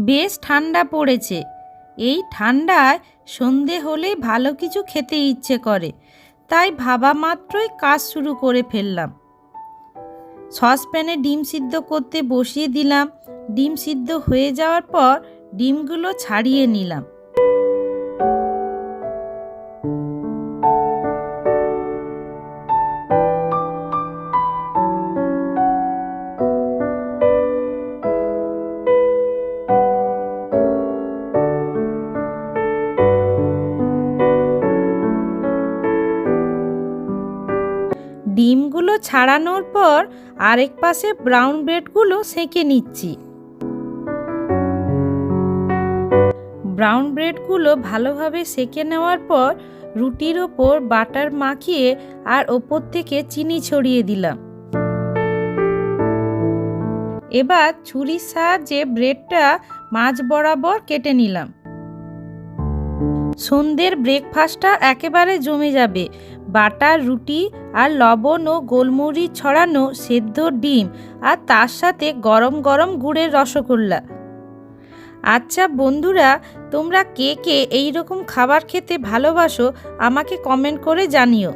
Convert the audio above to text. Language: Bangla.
বেশ ঠান্ডা পড়েছে। এই ঠান্ডায় সন্ধে হলে ভালো কিছু খেতে ইচ্ছে করে। তাই ভাবা মাত্রই কাজ শুরু করে ফেললাম। সসপ্যানে ডিম সিদ্ধ করতে বসিয়ে দিলাম। ডিম সিদ্ধ হয়ে যাওয়ার পর ডিমগুলো ছাড়িয়ে নিলাম। ডিমগুলো ছাড়ানোর পর আরেক পাশে ব্রাউন ব্রেডগুলো সেঁকে নিচ্ছি। ব্রাউন ব্রেডগুলো ভালোভাবে সেঁকে নেওয়ার পর রুটির ওপর বাটার মাখিয়ে আর ওপর থেকে চিনি ছড়িয়ে দিলাম। এবার ছুরির সাহায্যে ব্রেডটা মাছ বরাবর কেটে নিলাম। সন্ধ্যের ব্রেকফাস্টটা একেবারে জমে যাবে। বাটার রুটি আর লবণ ও গোলমরিচ ছড়ানো সেদ্ধ ডিম আর তার সাথে গরম গরম গুড়ের রসগোল্লা। আচ্ছা বন্ধুরা, তোমরা কে কে এই রকম খাবার খেতে ভালোবাসো আমাকে কমেন্ট করে জানিও।